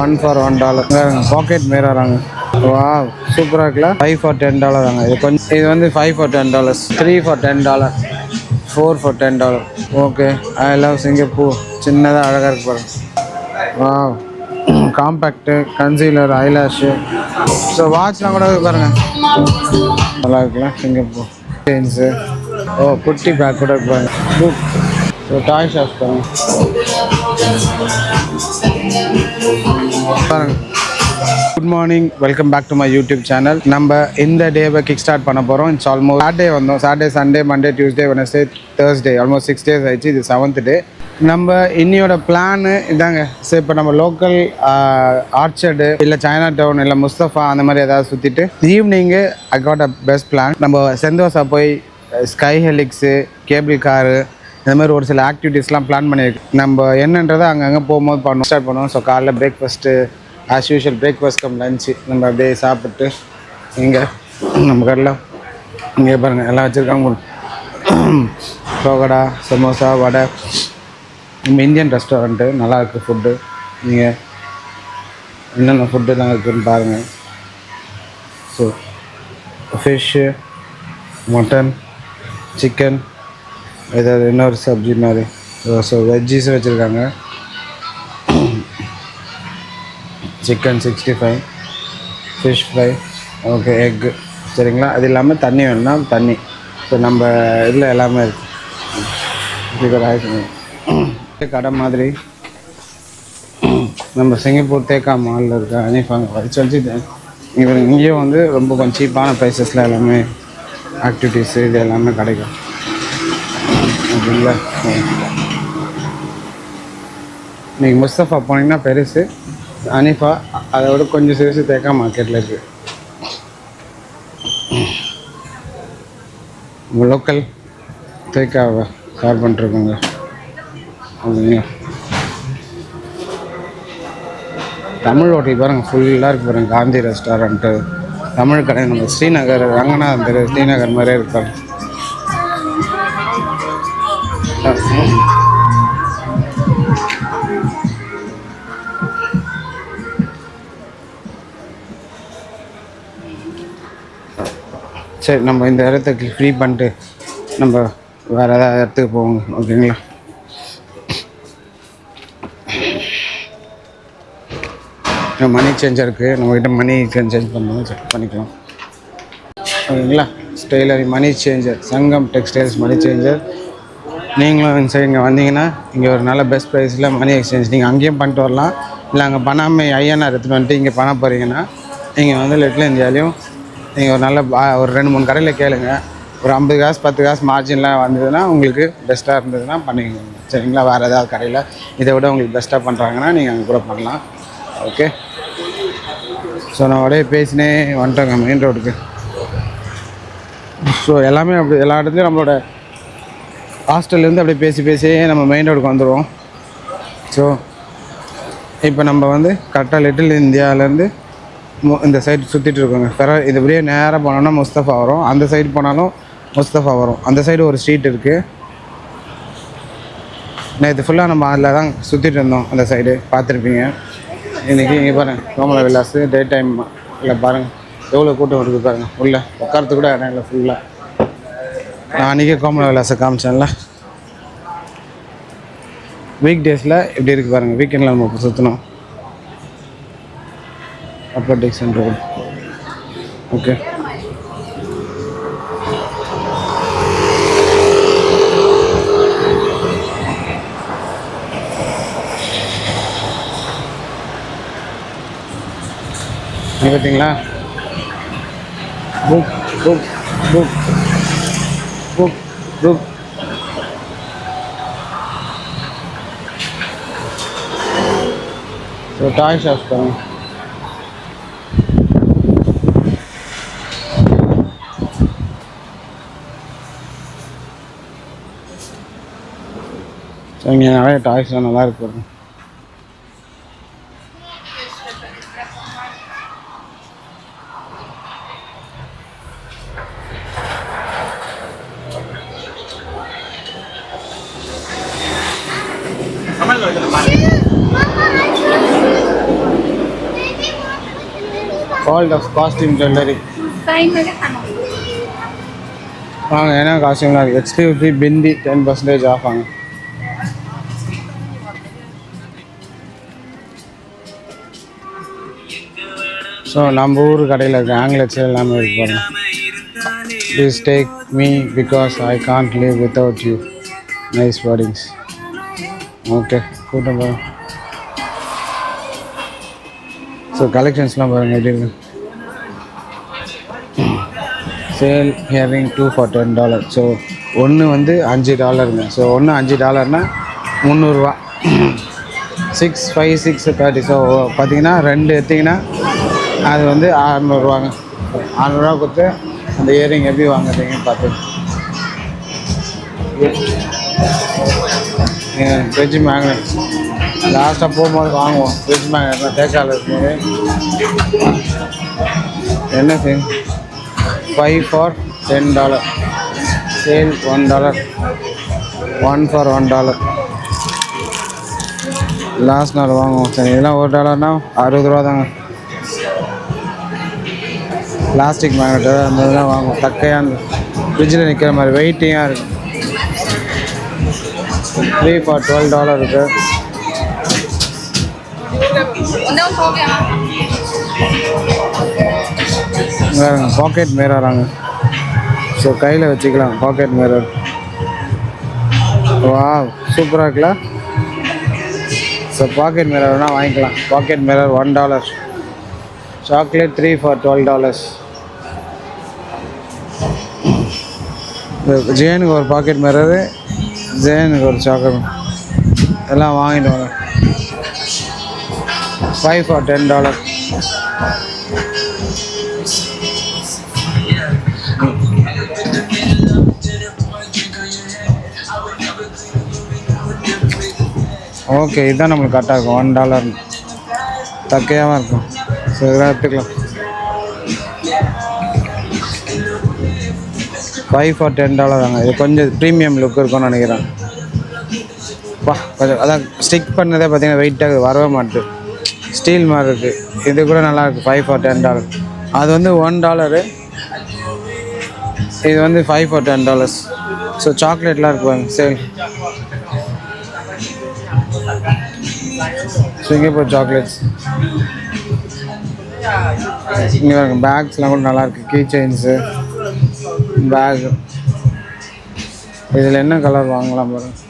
One for one dollar packet மிரராங்க வா சூப்பராக இருக்குல்ல? ஃபைவ் ஃபார் டென் டாலர் தாங்க. இது கொஞ்சம் இது வந்து five for ten dollars three for ten dollar four for ten dollar okay I love Singapore சின்னதாக அழகாக இருக்கு பாருங்க. வா காம்பேக்டு கன்சீலர் ஐலாஷு ஸோ வாட்ச்லாம் கூட பாருங்கள் பாருங்க. நல்லா இருக்குல்ல சிங்கப்பூர் செயின்ஸு ஓ குட்டி பேக் கூட இருக்கு பாருங்க. புக் ஸோ டாய் ஷாப் பாருங்க. Good morning welcome back to my YouTube channel நம்ம இந்த டேவை கிக் ஸ்டார்ட் பண்ண போகிறோம் இட்ஸ் ஆல்மோஸ்ட் சாட்டர்டே வந்தோம். Saturday Sunday Monday Tuesday Wednesday Thursday almost six days ஆயிடுச்சு. இது செவன்த் டே நம்ம இன்னியோட பிளானு இதாங்க. சரி இப்போ நம்ம லோக்கல் ஆர்ச்சர்டு இல்லை சைனா டவுன் இல்லை முஸ்தஃபா அந்த மாதிரி ஏதாவது சுற்றிட்டு ஈவினிங்கு I got a best plan நம்ம செந்தோசா போய் ஸ்கை ஹெலிக்ஸு கேபிள் காரு இந்த மாதிரி ஒரு சில ஆக்டிவிட்டீஸ்லாம் பிளான் பண்ணியிருக்கு நம்ம என்னன்றதை அங்கங்கே போகும்போது பண்ணோம் ஸ்டார்ட் பண்ணுவோம். ஸோ காலைல breakfast as usual breakfast cum lunch நம்ம அப்படியே சாப்பிட்டு இங்கே நம்ம கடையில் இங்கே பாருங்கள் எல்லாம் வச்சுருக்காங்க பகோடா சமோசா வடை. நம்ம இந்தியன் ரெஸ்டாரண்ட்டு நல்லாயிருக்கு ஃபுட்டு நீங்கள் என்னென்ன ஃபுட்டுலாம் இருக்குதுன்னு பாருங்கள் ஸோ ஃபிஷ்ஷு மட்டன் சிக்கன் ஏதாவது இன்னொரு சப்ஜி மாதிரி. ஸோ வெஜ்ஜீஸும் வச்சுருக்காங்க. Chicken sixty five fish fry okay egg சரிங்களா? அது இல்லாமல் தண்ணி வேணும்னா தண்ணி. ஸோ நம்ம இதில் எல்லாமே இருக்குது கடை மாதிரி. நம்ம சிங்கப்பூர் தேக்கா மாலில் இருக்க அனிஃபாங்க வச்சு வச்சு இங்கே இங்கேயும் வந்து ரொம்ப கொஞ்சம் சீப்பான ப்ரைஸஸில் எல்லாமே ஆக்டிவிட்டீஸு இது எல்லாமே கிடைக்கும். அப்படிங்களா நீங்கள் முஸ்தஃபா போனீங்கன்னா பெருசு. அனிஃபா அதை விட கொஞ்சம் சிறுசு தேக்கா மார்க்கெட்டில் இருக்குது உங்கள் லோக்கல் தேக்காவை கார் பண்ணிருக்கோங்க அப்படிங்க தமிழ் ஹோட்டல் பாருங்கள் ஃபுல்லாக இருக்கு பாருங்கள் காந்தி ரெஸ்டாரண்ட்டு தமிழ் கடை நம்ம ஸ்ரீநகர் ரங்கநாதன் தெரு ஸ்ரீநகர் மாதிரியே இருப்பாங்க சரி நம்ம இந்த இடத்துக்கு ஃப்ரீ பண்ணிட்டு நம்ம வேறு ஏதாவது இடத்துக்கு போவோங்க ஓகேங்களா? மணி சேஞ்சர் இருக்குது நம்மக்கிட்ட மணி சேஞ்ச் பண்ணணும் செக் பண்ணிக்கலாம். ஓகேங்களா? ஸ்டெய்லரி money changer Sangam textiles money changer நீங்களும் இந்த சைடு இங்கே வந்தீங்கன்னா இங்கே ஒரு நல்ல பெஸ்ட் ப்ரைஸில் மணி எக்ஸ்சேஞ்ச் நீங்கள் அங்கேயும் பண்ணிட்டு வரலாம். இல்லை அங்கே பண்ணாமல் ஐஎன்ஆர் எடுத்துகிட்டு வந்துட்டு இங்கே பண்ண போகிறீங்கன்னா நீங்கள் வந்து லிட்டில் இந்தியாலையும் நீங்கள் ஒரு நல்ல பா- ஒரு ரெண்டு மூணு கடையில் கேளுங்க. ஒரு ஐம்பது காசு பத்து காசு மார்ஜின்லாம் வந்ததுன்னா உங்களுக்கு பெஸ்ட்டாக இருந்ததுன்னா பண்ணிக்கோங்க. சரிங்களா? வேறு ஏதாவது கடையில் இதை விட உங்களுக்கு பெஸ்ட்டாக பண்ணுறாங்கன்னா நீங்கள் அங்கே கூட பண்ணலாம். ஓகே ஸோ நான் அப்படியே பேசினே வந்துட்டோங்க மெயின் ரோடுக்கு ஸோ எல்லாமே அப்படி எல்லா இடத்துலையும் நம்மளோட ஹாஸ்டல்லேருந்து அப்படியே பேசி பேசியே நம்ம மெயின் ரோடுக்கு வந்துடுவோம் ஸோ இப்போ நம்ம வந்து கரெக்டாக லிட்டில் இந்தியாவிலேருந்து இந்த சைடு சுற்றிட்டு இருக்கோங்க. பெற இது இப்படியே நேராக போனோம்னா முஸ்தஃபா வரும். அந்த சைடு போனாலும் முஸ்தஃபா வரும். அந்த சைடு ஒரு ஸ்ட்ரீட் இருக்குது நேற்று ஃபுல்லாக நம்ம அதில் தான் சுற்றிட்டு இருந்தோம் அந்த சைடு பார்த்துருப்பீங்க. இன்றைக்கி இங்கே பாருங்கள் கோமல விலாஸ் டே டைம் இல்லை பாருங்கள் எவ்வளோ கூட்டம் இருக்குது பாருங்கள் உள்ளே உட்காரத்துக்கு கூட இடம் இல்லை ஃபுல்லாக நான் அன்றைக்கி கோமல விலாஸை காமிச்சேன்ல. வீக் டேஸில் எப்படி இருக்குது பாருங்கள் வீக்கெண்டில் நம்ம இப்போ சுற்றணும் அப்பர் டிக்சன் ஓகே பார்த்தீங்களா book book book book book so toy shop பாருங்க ஸோ இங்கே நிறைய டாய்ஸ்லாம் நல்லா இருக்கு பாருங்க. கால்ட் ஆஃப் காஸ்டியூம் ஜுவல்லரி வாங்க என்ன காஸ்டியூம்லாம் இருக்குது exclusive bindi ten percentage off வாங்க. ஸோ நம்ம ஊர் கடையில் இருக்க ஆங்கிலட்ஸ் எல்லாமே இருக்கு பாருங்க. Please take me because I can't live without you nice wordings okay கூட்டம் பாருங்க ஸோ கலெக்ஷன்ஸ்லாம் பாருங்கள் எப்படி இருக்கு? Sale hearing two for ten dollar so ஒன்று வந்து அஞ்சு டாலருங்க ஸோ ஒன்று அஞ்சு டாலர்னா முந்நூறுரூவா six five six thirty so பார்த்தீங்கன்னா ரெண்டு எடுத்திங்கன்னா அது வந்து அறநூறுவாங்க. அறநூறுவா கொடுத்து அந்த இயரிங் எப்படி வாங்குறீங்கன்னு பார்த்து. ஃப்ரிட்ஜ் மேக்னெட் லாஸ்ட்டாக போகும்போது வாங்குவோம். ஃப்ரிட்ஜ் மேக்னெட்லாம் தேக்கால இருக்கும்போது. என்ன செய்யும் five for ten dollar sale one dollar one for one dollar last நாள் வாங்குவோம். சரி இதெல்லாம் ஒரு டாலர்னா அறுபது ரூபா தாங்க. பிளாஸ்டிக் மேக்னெட்டு அந்த இதெல்லாம் வாங்குவோம். தக்கையான ஃப்ரிட்ஜில் நிற்கிற மாதிரி வெயிட்டிங்காக இருக்குது த்ரீ ஃபார் டுவெல் டாலர் இருக்குது வேறுங்க பாக்கெட் மிரராங்க ஸோ கையில் வச்சுக்கலாம் பாக்கெட் மிரர் வா சூப்பராக இருக்குல்ல? ஸோ பாக்கெட் மிரர்னால் வாங்கிக்கலாம். Packet mirror one dollar chocolate three for twelve dollars ஜெயனுக்கு ஒரு பாக்கெட் மிரரு ஜெயனுக்கு ஒரு சாக்லேட் எல்லாம் வாங்கிட்டு வாங்க. Five for ten dollar okay இதுதான் நம்மளுக்கு கரெக்டாக இருக்கும். ஒன் டாலர் தக்கையாக இருக்கும். ஸோ இதெல்லாம் எடுத்துக்கலாம். ஃபைவ் ஃபார் டென் டாலர் தாங்க. இது கொஞ்சம் ப்ரீமியம் லுக் இருக்கும்னு நினைக்கிறேன். வா கொஞ்சம் அதான் ஸ்டிக் பண்ணதே பார்த்தீங்கன்னா வெயிட்டாக வரவே மாட்டுது. ஸ்டீல் மாதிரி இருக்குது இது கூட நல்லாயிருக்கு ஃபைவ் ஃபார் டென் டாலர் அது வந்து ஒன் டாலரு இது வந்து five for ten dollars so சாக்லேட்லாம் இருக்கு சேல் சிங்கப்பூர் சாக்லேட்ஸ் இங்கே பாருங்க. பேக்ஸ்லாம் கூட நல்லாயிருக்கு கீ செயின்ஸு பேக் இதில் என்ன கலர் வாங்கலாம் பாருங்கள்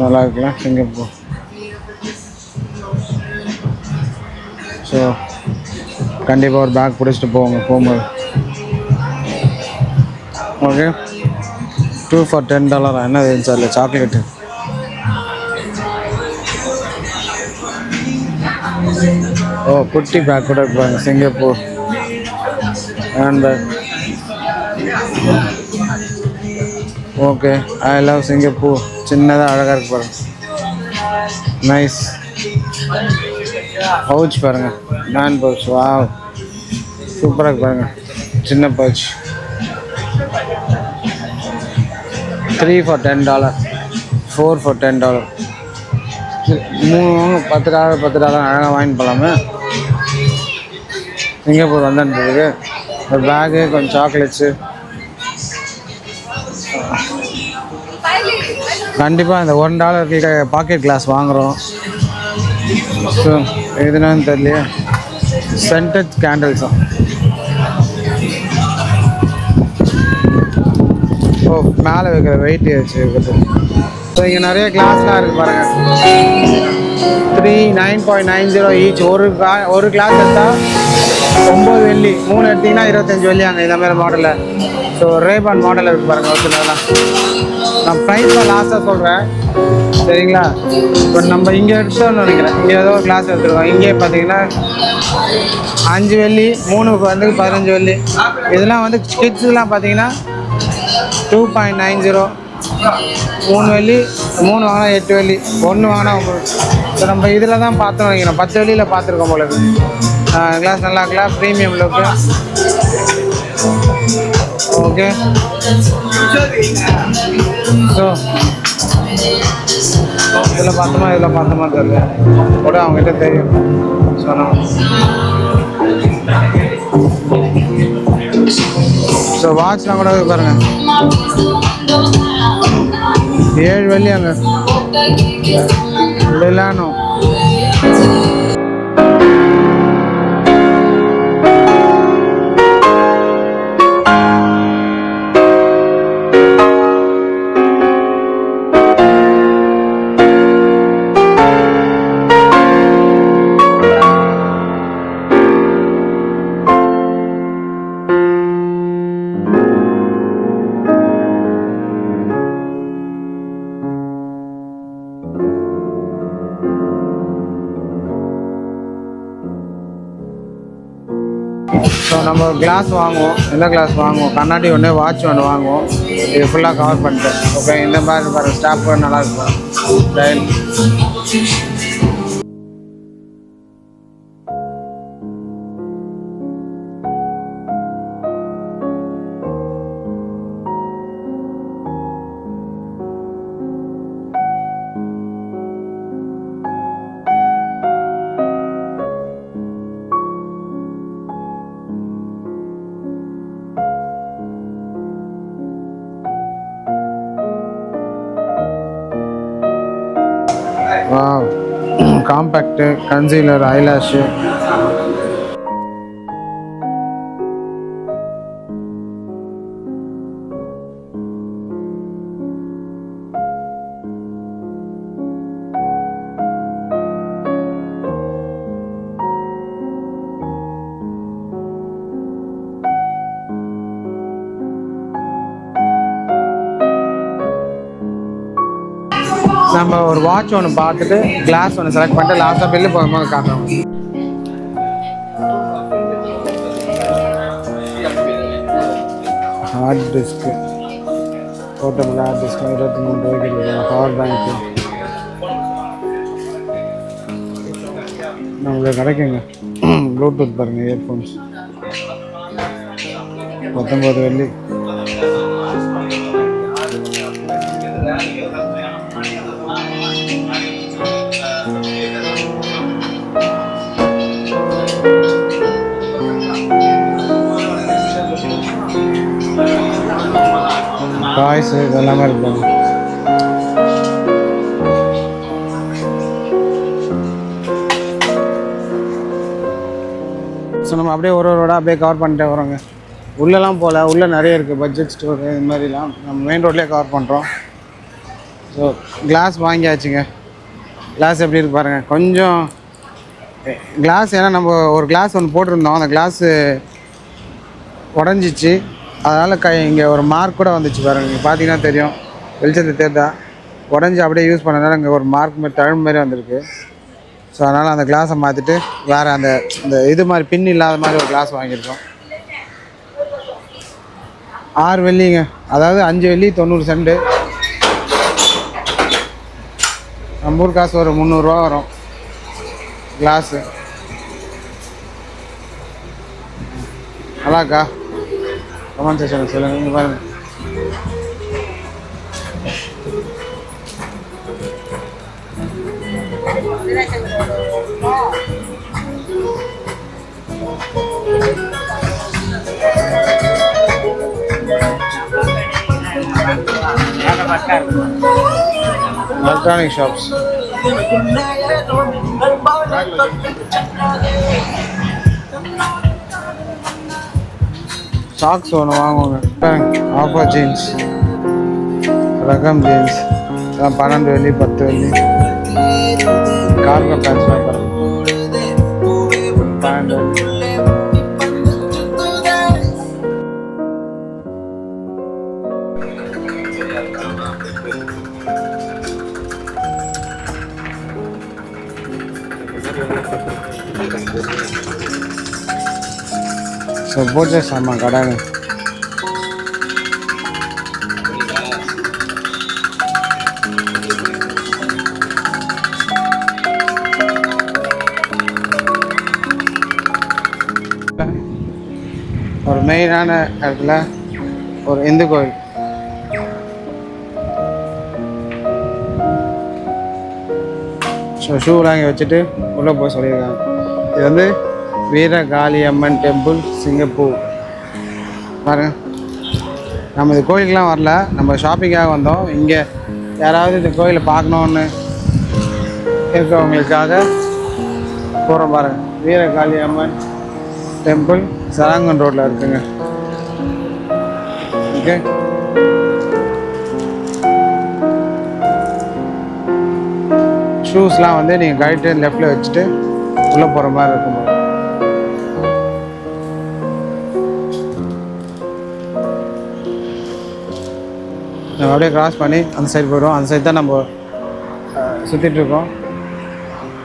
நல்லா இருக்கலாம் சிங்கப்பூர் ஸோ கண்டிப்பாக ஒரு பேக் பிடிச்சிட்டு போவோங்க போகும்போது. ஓகே டூ ஃபார் டென் டாலரா என்ன இருந்துச்சு அதில் சாக்லேட்டு ஓ குட்டி பேக் கூட இருப்பாங்க Singapore. Handbag okay I love Singapore சின்னதாக அழகாக இருக்கு பாருங்க. நைஸ் பவுச் பாருங்க. நான் பவுச் வா சூப்பராக இருக்கு பாருங்க. சின்ன pouch three for ten dollar four for ten dollar மூணு பத்து டாலர் பத்து டாலர் அழகாக வாங்கிட்டு போகலாமே சிங்கப்பூர் வந்துருக்கு ஒரு பேகு கொஞ்சம் சாக்லேட்ஸு கண்டிப்பாக இந்த ஒன் டாலருக்கு பாக்கெட் கிளாஸ் வாங்குகிறோம் ஸோ எதுனான்னு தெரியலையே. சென்டட் கேண்டில்ஸும் ஓ மேலே வைக்கிற வெயிட் வச்சு இருக்குது ஸோ இங்கே நிறைய கிளாஸ்லாம் இருக்குது பாருங்கள் three nine point nine zero each ஒரு கா ஒரு கிளாஸ் எடுத்தால் ஒம்பது வெள்ளி மூணு எடுத்திங்கன்னா இருபத்தஞ்சி வெள்ளி அங்கே இந்த மாதிரி மாடலில் ஸோ ரேபான் மாடல் இருக்குது பாருங்கள் ஒரு சிலதெல்லாம் நான் ப்ரைஸ்லாம் லாஸ்ட்டாக சொல்கிறேன் சரிங்களா? இப்போ நம்ம இங்கே எடுத்தோம்னு நினைக்கிறேன். இங்கே ஏதோ ஒரு கிளாஸ் எடுத்துருக்கோம். இங்கே பார்த்தீங்கன்னா அஞ்சு வெள்ளி மூணுக்கு வந்து பதினஞ்சு வெள்ளி. இதெல்லாம் வந்து கிட்ஸுலாம் பார்த்தீங்கன்னா டூ பாயிண்ட் நைன் ஜீரோ மூணு வெள்ளி மூணு வாங்கினா எட்டு வெள்ளி. ஒன்று வாங்கினா ஒம்பது ஸோ நம்ம இதில் தான் பார்த்தோம் நினைக்கிறேன். பத்து வெள்ளியில் பார்த்துருக்கோம் போல கிளாஸ் நல்லா இருக்கலாம் ப்ரீமியம் லுக்கு ஓகே? ஸோ இதில் பார்த்தோமா இதில் பார்த்தோமா தெரியல. கூட அவங்ககிட்ட தெரியும். சொன்னோம் ஸோ வாட்ச்லாம் கூட பாருங்க. ஏழு வெள்ளி அங்கே. மிலானோ நம்ம கிளாஸ் வாங்குவோம். எந்த கிளாஸ் வாங்குவோம்? கண்ணாடி ஒன்று வாட்ச் ஒன்று வாங்குவோம். இது ஃபுல்லாக கவர் பண்ணிட்டு ஓகே இந்த மாதிரி பாருங்கள் ஸ்டாஃப் நல்லா இருக்கும். காம்பேக்டு கன்சீலர் ஐலாஷு வாட்ச் ஒன்று பார்த்துட்டு கிளாஸ் ஒன்று செலக்ட் பண்ணிட்டு லாஸ்ட்டாக பில்லு போகும்போது காட்டுறோம். Hard disk portable hard disk இருபத்தி மூணு ரூபாய்க்கு இருக்கு பவர் பேங்க்கு நம்மளுக்கு கிடைக்குங்க. ப்ளூடூத் பாருங்க இயர்ஃபோன்ஸ் பத்தொம்பது வெள்ளி. டாய்ஸ் இது எல்லாமே ஸோ நம்ம அப்படியே ஒரு ஒரு ரோடாக அப்படியே கவர் பண்ணிட்டே வரோங்க. உள்ளெல்லாம் போகல. உள்ளே நிறைய இருக்குது பட்ஜெட் ஸ்டோர் இது மாதிரிலாம். நம்ம மெயின் ரோட்லேயே கவர் பண்ணுறோம் ஸோ கிளாஸ் வாங்கியாச்சுங்க. கிளாஸ் எப்படி இருக்கு பாருங்கள் கொஞ்சம் கிளாஸ் ஏன்னா நம்ம ஒரு கிளாஸ் ஒன்று போட்டிருந்தோம். அந்த கிளாஸு உடஞ்சிச்சு. அதனால் கை இங்கே ஒரு மார்க் கூட வந்துச்சு பாருங்கள் நீங்கள் பார்த்தீங்கன்னா தெரியும். வெளிச்சத்தை தேர்தா உடஞ்சி அப்படியே யூஸ் பண்ணதுனால இங்கே ஒரு மார்க் மாதிரி தழும்பு மாதிரி வந்திருக்கு. ஸோ அதனால் அந்த கிளாஸை மாற்றிட்டு வேறு அந்த இந்த இது மாதிரி பின் இல்லாத மாதிரி ஒரு கிளாஸ் வாங்கியிருக்கோம். ஆறு வெள்ளிங்க. அதாவது அஞ்சு வெள்ளி தொண்ணூறு சென்ட் நம்ம ஊர் காசு ஒரு முந்நூறுரூவா வரும். கிளாஸு நல்லாக்கா Kaman sa sana siya, ng iwan. Electronic shops. Socks ஒன்று வாங்குவாங்க. பாருங்க ஆஃபர் ஜீன்ஸ் ரகம் ஜீன்ஸ் இதெல்லாம் பன்னெண்டு வெள்ளி பத்து வெள்ளி. கார்கோ பேண்ட்ஸ்லாம் பாருங்க பன்னெண்டு வெள்ளி. பூஜை சாமான் கடைங்க ஒரு மெயினான இடத்துல ஒரு இந்து கோயில் ஷூ ஷூலாம் இங்கே வச்சுட்டு உள்ளே போக சொல்லியிருக்காங்க. இது வந்து வீரகாளி அம்மன் டெம்பிள் சிங்கப்பூர். பாருங்க. நம்ம இந்த கோயிலுக்கெலாம் வரல. நம்ம ஷாப்பிங்காக வந்தோம். இங்கே யாராவது இந்த கோயிலை பார்க்கணுன்னு இருக்கிறவங்களுக்காக போகிறோம் பாருங்க. வீரகாளியம்மன் டெம்பிள் சராங்கன் ரோட்டில் இருக்குங்க. ஓகே. ஷூஸ்லாம் வந்து நீங்கள் கைட்டு லெஃப்டில் வச்சுட்டு உள்ளே போகிற மாதிரி இருக்கும். நம்ம அப்படியே கிராஸ் பண்ணி அந்த சைடு போயிடுவோம். அந்த சைடு தான் நம்ம சுற்றிட்டு இருக்கோம்.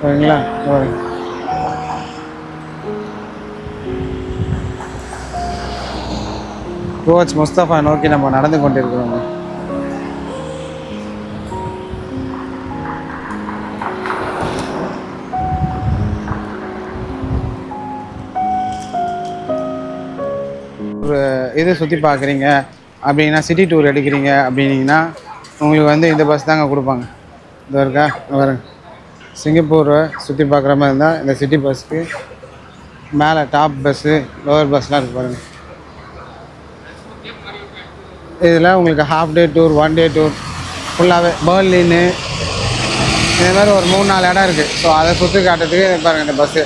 சரிங்களா? இதோ பாருங்க. டுவர்ட்ஸ் முஸ்தபா நோக்கி நம்ம நடந்து கொண்டிருக்கிறோம். ஒரு இதை சுற்றி பார்க்குறீங்க. அப்படின்னா சிட்டி டூர் எடுக்கிறீங்க அப்படின்னீங்கன்னா உங்களுக்கு வந்து இந்த பஸ் தாங்க கொடுப்பாங்க. இது இருக்கா? வரேன் சிங்கப்பூரை சுற்றி பார்க்குற மாதிரி இருந்தால் இந்த சிட்டி பஸ்ஸுக்கு மேலே டாப் பஸ்ஸு லோவர் பஸ்லாம் இருக்கு பாருங்கள் இதில் உங்களுக்கு half day tour one day tour ஃபுல்லாகவே பேர்லின்னு இந்த மாதிரி ஒரு மூணு நாலு இடம் இருக்குது ஸோ அதை சுற்றி காட்டுறதுக்கு பாருங்கள் இந்த பஸ்ஸு